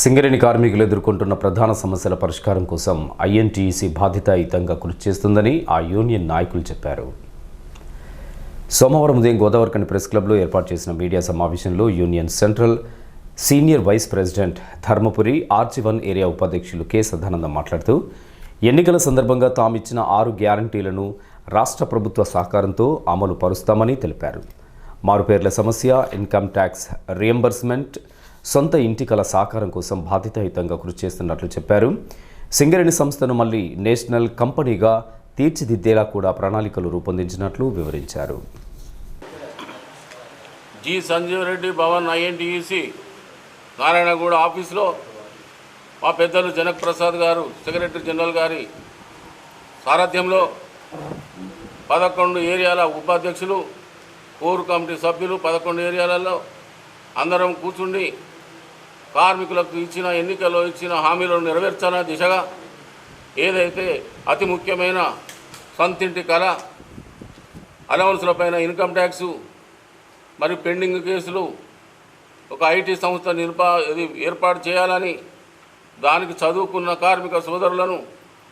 సింగరేణి కార్మికులు ఎదుర్కొంటున్న ప్రధాన సమస్యల పరిష్కారం కోసం ఐఎన్టీఈసీ బాధ్యతాయుతంగా కృషి చేస్తుందని ఆ యూనియన్ నాయకులు చెప్పారు. సోమవారం ఉదయం గోదావరికని ప్రెస్ క్లబ్లో ఏర్పాటు చేసిన మీడియా సమావేశంలో union central senior vice president Dharmapuri arch one area ఉపాధ్యక్షులు కె సదానందం మాట్లాడుతూ ఎన్నికల సందర్భంగా తాము ఇచ్చిన ఆరు గ్యారంటీలను రాష్ట్ర ప్రభుత్వ సహకారంతో అమలు పరుస్తామని తెలిపారు. మారుపేర్ల సమస్య ఇన్కమ్ ట్యాక్స్ రియంబర్స్మెంట్ సొంత ఇంటి కల సాకారం కోసం బాధ్యతాయుతంగా కృషి చేస్తున్నట్లు చెప్పారు. సింగరేణి సంస్థను మళ్ళీ నేషనల్ కంపెనీగా తీర్చిదిద్దేలా కూడా ప్రణాళికలు రూపొందించినట్లు వివరించారు. జి సంజీవ్ రెడ్డి భవన్ ఐఎన్టీఈసి నారాయణగూడ ఆఫీస్లో మా పెద్దలు జనక్ ప్రసాద్ గారు సెక్రటరీ జనరల్ గారి సారథ్యంలో పదకొండు ఏరియాల ఉపాధ్యక్షులు కోర్ కమిటీ సభ్యులు పదకొండు ఏరియాలలో అందరం కూర్చుండి కార్మికులకు ఇచ్చిన ఎన్నికల్లో ఇచ్చిన హామీలను నెరవేర్చాలనే దిశగా ఏదైతే అతి ముఖ్యమైన సొంతింటి కళ అలవన్సులపైన ఇన్కమ్ ట్యాక్స్ మరియు పెండింగ్ కేసులు ఒక ఐటీ సంస్థ నిర్పా ఏర్పాటు చేయాలని దానికి చదువుకున్న కార్మిక సోదరులను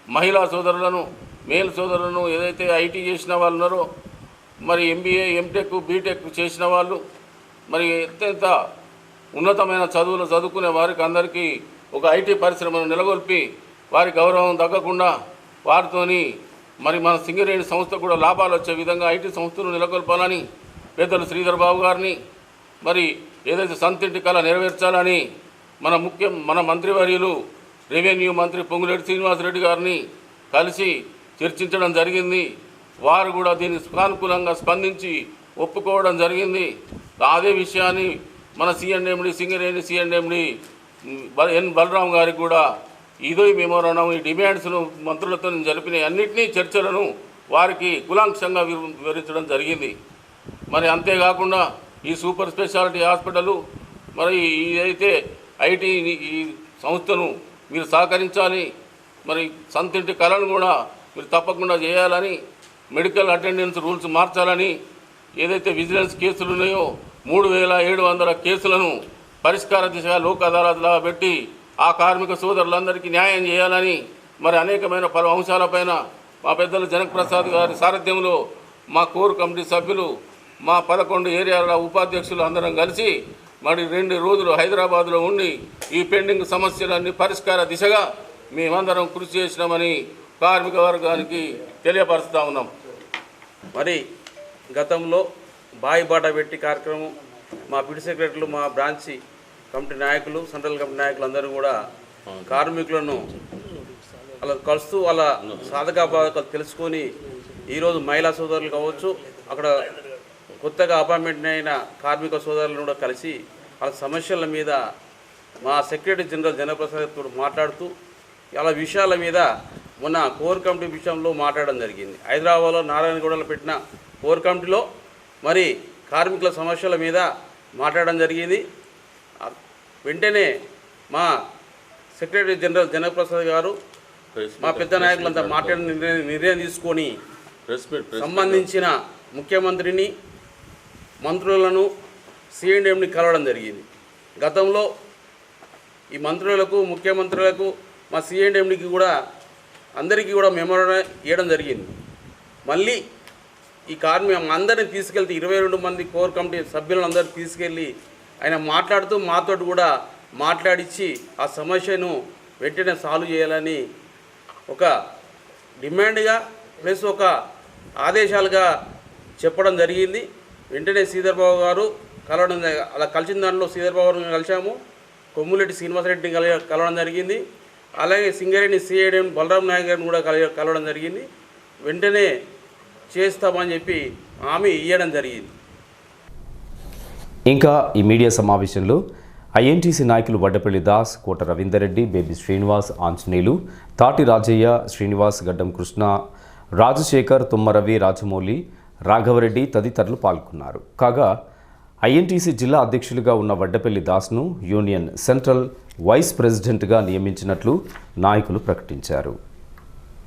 మహిళా సోదరులను మేల్ సోదరులను ఏదైతే ఐటీ చేసిన వాళ్ళు ఉన్నారో మరి ఎంబీఏ ఎంటెక్ బీటెక్ చేసిన వాళ్ళు మరి అత్యంత ఉన్నతమైన చదువులు చదువుకునే వారికి అందరికీ ఒక ఐటీ పరిశ్రమను నెలకొల్పి వారి గౌరవం తగ్గకుండా వారితోని మరి మన సింగరేణి సంస్థ కూడా లాభాలు వచ్చే విధంగా ఐటీ సంస్థను నెలకొల్పాలని పెద్దలు శ్రీధర్ బాబు గారిని మరి ఏదైతే సంతింటి కళ నెరవేర్చాలని మన ముఖ్య మన మంత్రివర్యులు రెవెన్యూ మంత్రి పొంగులేటి శ్రీనివాసరెడ్డి గారిని కలిసి చర్చించడం జరిగింది. వారు కూడా దీన్ని సానుకూలంగా స్పందించి ఒప్పుకోవడం జరిగింది. అదే విషయాన్ని మన సిఎండ్ఎండి సింగరేణి సిఎండ్ఎండి ఎన్ బలరాం గారికి కూడా ఇదో మెమోరాండం ఈ డిమాండ్స్ను మంత్రులతో జరిపిన అన్నింటినీ చర్చలను వారికి కులాంక్షంగా వివరించడం జరిగింది. మరి అంతేకాకుండా ఈ సూపర్ స్పెషాలిటీ హాస్పిటల్ మరి ఇదైతే ఐటీ ఈ సంస్థను మీరు సహకరించాలి మరి సంతింటి కళను కూడా మీరు తప్పకుండా చేయాలని మెడికల్ అటెండెన్స్ రూల్స్ మార్చాలని ఏదైతే విజిలెన్స్ కేసులు ఉన్నాయో మూడు వేల ఏడు వందల కేసులను పరిష్కార దిశగా లోక్ అదాలత్లా పెట్టి ఆ కార్మిక సోదరులందరికీ న్యాయం చేయాలని మరి అనేకమైన పలు అంశాలపైన మా పెద్దలు జనక్ ప్రసాద్ గారి సారథ్యంలో మా కోర్ కమిటీ సభ్యులు మా పదకొండు ఏరియాల ఉపాధ్యక్షులు అందరం కలిసి మరి రెండు రోజులు హైదరాబాద్లో ఉండి ఈ పెండింగ్ సమస్యలన్నీ పరిష్కార దిశగా మేమందరం కృషి చేసినామని కార్మిక వర్గానికి తెలియపరుస్తూ ఉన్నాం. మరి గతంలో బాయి బాట పెట్టి కార్యక్రమం మా పిడి సెక్రటరీలు మా బ్రాంచి కమిటీ నాయకులు సెంట్రల్ కమిటీ నాయకులు అందరూ కూడా కార్మికులను అలా కలుస్తూ వాళ్ళ సాధక బాధకాలు తెలుసుకొని ఈరోజు మహిళా సోదరులు కావచ్చు అక్కడ కొత్తగా అపాయింట్మెంట్ అయిన కార్మిక సోదరులను కూడా కలిసి వాళ్ళ సమస్యల మీద మా సెక్రటరీ జనరల్ జనప్రసాద్ మాట్లాడుతూ అలా విషయాల మీద మొన్న కోర్ కమిటీ విషయంలో మాట్లాడడం జరిగింది. హైదరాబాద్లో నారాయణగూడలో పెట్టిన కోర్ కమిటీలో మరి కార్మికుల సమస్యల మీద మాట్లాడడం జరిగింది. వెంటనే మా సెక్రటరీ జనరల్ జనప్రసాద్ గారు మా పెద్ద నాయకులంతా మాట్లాడిన నిర్ణయం తీసుకొని సంబంధించిన ముఖ్యమంత్రిని మంత్రులను సిఎండిఎంని కలవడం జరిగింది. గతంలో ఈ మంత్రులకు ముఖ్యమంత్రులకు మా సిఎండిఎండికి కూడా అందరికీ కూడా మెమోరాండం ఇవ్వడం జరిగింది. మళ్ళీ ఈ కార్మి అందరిని తీసుకెళ్తే ఇరవై రెండు మంది కోర్ కమిటీ సభ్యులందరూ తీసుకెళ్ళి ఆయన మాట్లాడుతూ మాతో కూడా మాట్లాడించి ఆ సమస్యను వెంటనే సాల్వ్ చేయాలని ఒక డిమాండ్గా ప్లస్ ఒక ఆదేశాలుగా చెప్పడం జరిగింది. వెంటనే శ్రీధర్బాబు గారు కలవడం అలా కలిసిన దాంట్లో శ్రీధర్బాబు గారిని కలిసాము కొమ్ములెడ్డి శ్రీనివాసరెడ్డిని కల కలవడం జరిగింది. అలాగే సింగరేణి సిఐడిఎం బలరాం నాయక్ గారిని కూడా కల కలవడం జరిగింది. వెంటనే చేస్తామని చెప్పి హామీ ఇవ్వడం జరిగింది. ఇంకా ఈ మీడియా సమావేశంలో ఐఎన్టీసీ నాయకులు వడ్డపల్లి దాస్ కోట రవీందర్ రెడ్డి బేబీ శ్రీనివాస్ ఆంజనేయులు తాటి రాజయ్య శ్రీనివాస్ గడ్డం కృష్ణ రాజశేఖర్ తుమ్మరవి రాజమౌళి రాఘవరెడ్డి తదితరులు పాల్గొన్నారు. కాగా ఐఎన్టీసీ జిల్లా అధ్యక్షులుగా ఉన్న వడ్డపల్లి దాస్ను యూనియన్ సెంట్రల్ వైస్ ప్రెసిడెంట్గా నియమించినట్లు నాయకులు ప్రకటించారు.